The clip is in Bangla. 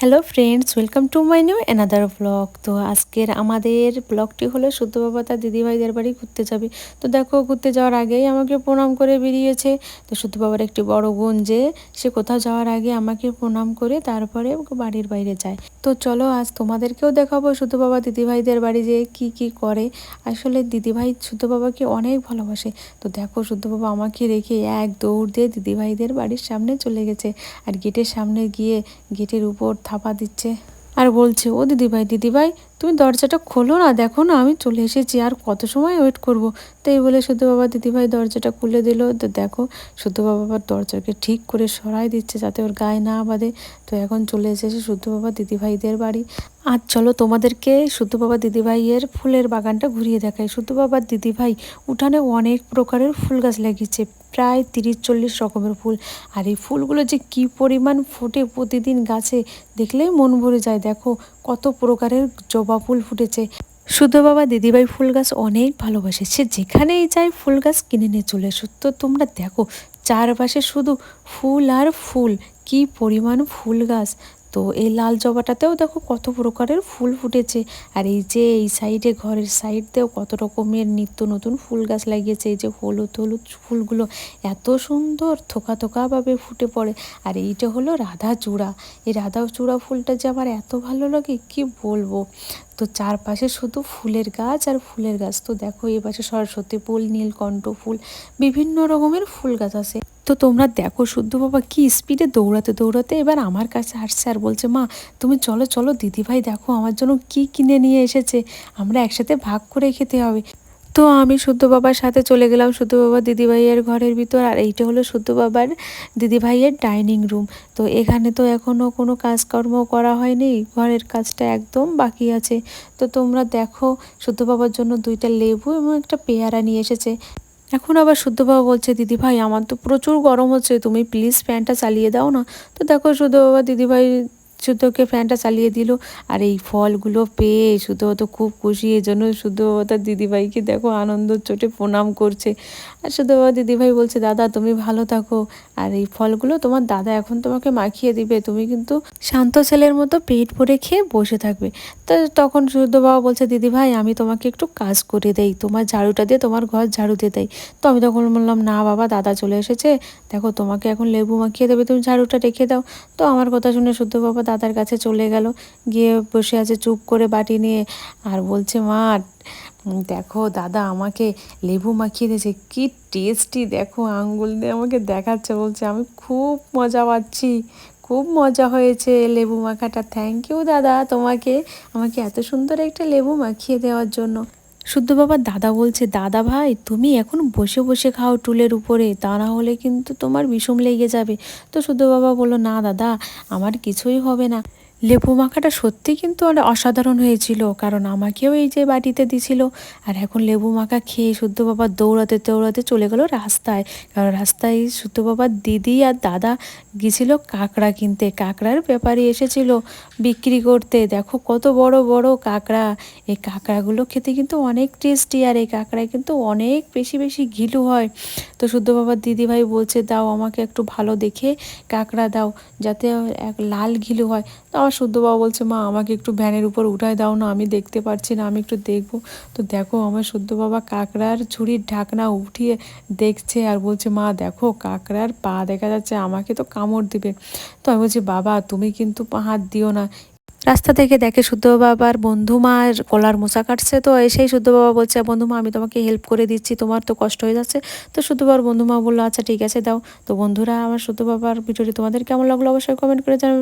Hello friends welcome to my new another blog তো আজকের আমাদের ব্লগটি হলো শুদ্ধ বাবা তার দিদিভাইদের বাড়ি ঘুরতে যাবে। তো দেখো, ঘুরতে যাওয়ার আগেই আমাকে প্রণাম করে বেরিয়েছে। তো শুদ্ধ বাবার একটি বড় বোন যে, সে কোথাও যাওয়ার আগে আমাকে প্রণাম করে তারপরে বাড়ির বাইরে যায়। তো চলো, আজ তোমাদেরকেও দেখাবো শুদ্ধ বাবা দিদিভাইদের বাড়ি যে কি কি করে। আসলে দিদিভাই শুদ্ধ বাবাকে অনেক ভালোবাসে। তো দেখো, শুদ্ধ বাবা আমাকে রেখে এক দৌড় দিয়ে দিদিভাইদের বাড়ির সামনে চলে গেছে। আর গেটের সামনে গিয়ে গেটের উপর থাপা দিচ্ছে। আর বলছে, ও দিদিভাই দিদিভাই, তুমি দরজাটা খোলো না, দেখো না, আমি চলে এসেছি, আর কত সময় ওয়েট করব? তাই বলে শুধু বাবা দিদিভাই দরজাটা খুলে দিল। তো দেখো শুধু বাবার দরজাকে ঠিক করে সরাই দিচ্ছে যাতে ওর গায়ে না বাঁধে। তো এখন চলে এসেছে শুধু বাবা দিদিভাইদের বাড়ি। আর চলো তোমাদেরকে শুদ্ধ বাবা দিদিভাইয়ের ফুলের বাগানটা ঘুরিয়ে দেখাই। শুদ্ধ বাবার দিদিভাই উঠানে অনেক প্রকারের ফুল গাছ লাগিয়েছে, প্রায় তিরিশ চল্লিশ রকমের ফুল। আর এই ফুলগুলো যে কি পরিমাণ ফোটে প্রতিদিন গাছে দেখলেই মন ভরে যায়। দেখো কত প্রকারের জবা ফুল ফুটেছে। শুদ্ধ বাবা দিদিভাই ফুল গাছ অনেক ভালোবাসে। সে যেখানেই যায় ফুল গাছ কিনে নিয়ে চলে তো তোমরা দেখো, চারপাশে শুধু ফুল আর ফুল। কি পরিমাণ ফুল গাছ। তো এই লাল জবাটাতেও দেখো কত প্রকারের ফুল ফুটেছে। আর এই যে এই সাইডে ঘরের সাইড দিয়েও কত রকমের নিত্য নতুন ফুল গাছ লাগিয়েছে। এই যে হলুদ হলুদ ফুলগুলো এত সুন্দর থোকা থোকাভাবে ফুটে পড়ে। আর এইটা হলো রাধা চূড়া। এই রাধা চূড়া ফুলটা যে আমার এত ভালো লাগে, কি বলব? তো চারপাশে শুধু ফুলের গাছ আর ফুলের গাছ। তো দেখো এই পাশে সরস্বতী ফুল, নীলকণ্ঠ ফুল, বিভিন্ন রকমের ফুল গাছ আছে। তো তোমরা দেখো, শুদ্ধ বাবা কি স্পিডে দৌড়াতে দৌড়াতে এবার আমার কাছে আসছে আর বলছে, মা, তুমি চলো চলো, দিদিভাই দেখো আমার জন্য কি কিনে নিয়ে এসেছে, আমরা একসাথে ভাগ করে খেতে হবে। তো আমি শুদ্ধ বাবার সাথে চলে গেলাম, শুদ্ধ বাবা দিদিভাইয়ের ঘরের ভিতর, আর এইটা হলো শুদ্ধ বাবার দিদিভাইয়ের ডাইনিং রুম তো এখানে তো এখনও কোনো কাজকর্ম করা হয়নি, ঘরের কাজটা একদম বাকি আছে। তো তোমরা দেখো, শুদ্ধ বাবার জন্য দুইটা লেবু এবং একটা পেয়ারা নিয়ে এসেছে। এখন আবার শুদ্ধ বাবা বলছে, দিদি ভাই, আমার তো প্রচুর গরম হচ্ছে, তুমি প্লিজ ফ্যানটা চালিয়ে দাও না। তো দেখো শুদ্ধ বাবা দিদিভাই শুদ্ধকে ফ্যানটা চালিয়ে দিল। আর এই ফলগুলো পেয়ে শুদ্ধ তো খুব খুশি এই জন্য শুদ্ধ তার দিদিভাইকে দেখো আনন্দ চোটে প্রণাম করছে। আর শুদ্ধ বাবা দিদিভাই বলছে, দাদা, তুমি ভালো থাকো। আর এই ফলগুলো তোমার দাদা এখন তোমাকে মাখিয়ে দিবে, তুমি কিন্তু শান্ত ছেলের মতো পেট ভরে খেয়ে বসে থাকবে। তো তখন শুদ্ধ বাবা বলছে, দিদি ভাই, আমি তোমাকে একটু কাজ করে দেই। তোমার ঝাড়ুটা দিয়ে তোমার ঘর ঝাড়ু দিয়ে দেয় তো আমি তখন বললাম, না বাবা, দাদা চলে এসেছে। দেখো, তোমাকে এখন লেবু মাখিয়ে দেবে, তুমি ঝাড়ুটা রেখে দাও। তো আমার কথা শুনে শুদ্ধ বাবা দাদার কাছে চলে গেল। গিয়ে বসে আছে, চুপ করে বাটি নিয়ে। আর বলছে, মা, দেখো, দাদা আমাকে লেবু মাখিয়ে দিয়েছে। কি টেস্টি, দেখো, আঙ্গুল দিয়ে আমাকে দেখাচ্ছে। বলছে, আমি খুব মজা পাচ্ছি। খুব মজা হয়েছে লেবু মাখাটা। থ্যাংক ইউ দাদা, তোমাকে, আমাকে এত সুন্দর একটা লেবু মাখিয়ে দেওয়ার জন্য। শুদ্ধ বাবার দাদা বলছে, দাদা ভাই, তুমি এখন বসে বসে খাও টুলের উপরে তা না হলে কিন্তু তোমার বিষম লেগে যাবে। তো শুদ্ধ বাবা বলল, না, দাদা, আমার কিছুই হবে না। লেবু মাখাটা সত্যি কিন্তু অনেক অসাধারণ হয়েছিল, কারণ আমাকেও এই যে বাটিতে দিছিল, আর এখন লেবু মাখা খেয়ে শুদ্ধ বাবা দৌড়াতে দৌড়াতে চলে গেল রাস্তায়। কারণ রাস্তায় শুদ্ধ বাবার দিদি আর দাদা গেছিল কাঁকড়া কিনতে। কাঁকড়ার ব্যাপারে এসেছিল বিক্রি করতে। দেখো কত বড় বড় কাঁকড়া। এই কাঁকড়াগুলো খেতে কিন্তু অনেক টেস্টি, আর এই কাঁকড়ায় কিন্তু অনেক বেশি বেশি ঘিলু হয়। তো শুদ্ধ বাবার দিদিভাই বলছে, দাও আমাকে একটু ভালো দেখে কাঁকড়া দাও, যাতে এক লাল ঘিলু হয়। তো আমার শুদ্ধ বাবা বলছে, মা, আমাকে একটু ভ্যানের উপর উঠায় দাও না, আমি দেখতে পাচ্ছি না, আমি একটু দেখব। তো দেখো, আমার শুদ্ধ বাবা কাঁকড়ার ঝুড়ির ঢাকনা উঠিয়ে দেখছে আর বলছে, মা, দেখো, কাঁকড়ার পা দেখা যাচ্ছে, আমাকে তো কামড় দিবে। তো আমি বলছি, বাবা, তুমি কিন্তু হাত দিও না। রাস্তা থেকে দেখে শুদ্ধ বাবার বন্ধু কলার মোচা কাটছে, তো এসেই শুদ্ধ বাবা বলছে, বন্ধু মা, আমি তোমাকে হেল্প করে দিচ্ছি, তোমার তো কষ্ট হয়ে যাচ্ছে। তো শুদ্ধ বাবার বন্ধু মা বলল আচ্ছা ঠিক আছে, দাও। তো বন্ধুরা, আমার শুদ্ধ বাবার ভিডিওটি তোমাদের কেমন লাগল, অবশ্যই কমেন্ট করে জানাবে।